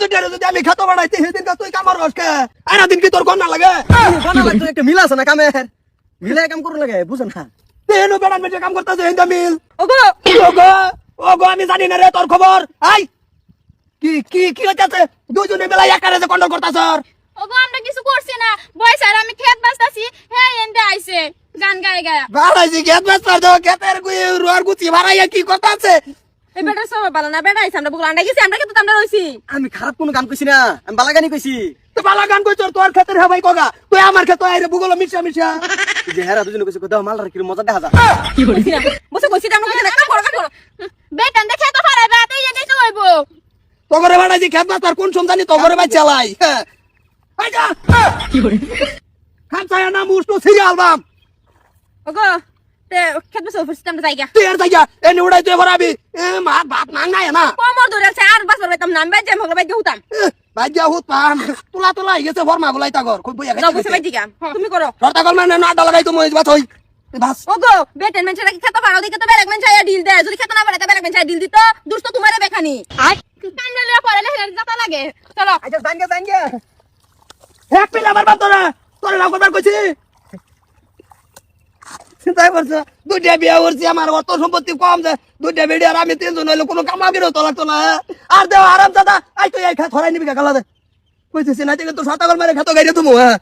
দুটারে যদি আমি খেতে বাড়াইতে সেদিন তুই কামার রসকে আইনা দিন কি তোর কন্যা লাগে? বানা একটা মিল আছে না কামের? মিলে কাম করুন লাগে বুঝো না? তেনু বেড়ান বেটে কাম করতেছে হিন্দা মিল। ওগো! ওগো! ওগো আমি জানি না রে তোর খবর। আই! কি কি কি হইতাছে? দুজনে বেলা একারে যে কন্ট্রোল করতাছ। ওগো আমরা কিছু করছি না। বয় স্যার আমি খেত বাঁচতাছি। হ্যাঁ এন্ডে আইছে। গান গায় গায়া। বাড়াইছি খেত বেস্তার দাও খেতের গুই রুয়ার ভাড়াইয়া কি করতাছে? এই বেটার সব ভালো না বেটা আইছে আমরা বুকলা আন্ডা গেছি আমরা কিন্তু আমরা রইছি। আমি খারাপ কোনো গান কইছি না আমি বালাগানি কইছি। তো বালা গান কইছ তোর খেতের হে ভাই কগা? তুই আমার খেতে আইরে বুগলো মিশা মিশা। যে হেরা দুজনে কইছে দাও মাল রাখি মজা দেখা যা বসে কইছি আমরা কইছি না করো করো বেটা দেখে তো ফারাইবা তুই এটাই তো হইবো তগরে বাড়াইছি খেত বেস্তার কোন সমজানি তগরে বাই চালাই? আইজা খান চায়া না মুস্তো সিরিয়াল বাম। ওগো খেত বসে অফিস আমরা যাইগা। তুই এর জায়গা এনে উড়াই তুই ভরাবি এ মা বাপ নাং নাই না? কমর ধরে আছে আর বাস পারবাইতাম না আমি যাই মগলা বাইকে হুতাম। ভাইয়া হুত পাম তুলা তুলা গেছে ফরমা বলাই তাগর খুব বইয়া যাও বসে বাইকে গা তুমি করো। রতা কল মানে না আড্ডা লাগাই তো বাস হই বাস। ওগো বেটেন মেনছে নাকি খেতে পারো? দিকে তো বেলেগ মেনছে আয়া ডিল দেয়। যদি খেতে না পারে তো বেলেগ মেনছে ডিল দিত। দুষ্ট তোমারে বেখানি। আই কান্না লিয়া পড়ালে হেলে লাগে। চলো। আচ্ছা জানগে জানগে। এক পিলা বাপ তোরা তোরা লাভ করবার কইছি। চিন্তাই করছে দুইটা বিয়া করছি, আমার অর্থ সম্পত্তি কম যে, দুইটা বেড়ি আর আমি তিনজন হইলে কোনো কামা বেরো তো লাগতো না আর দেও, আরাম দাদা আই তুই এই খা থরাই নিবি কালা দে। কইতেছি না মেরে খেতো, গাইরে তুমি হ্যাঁ?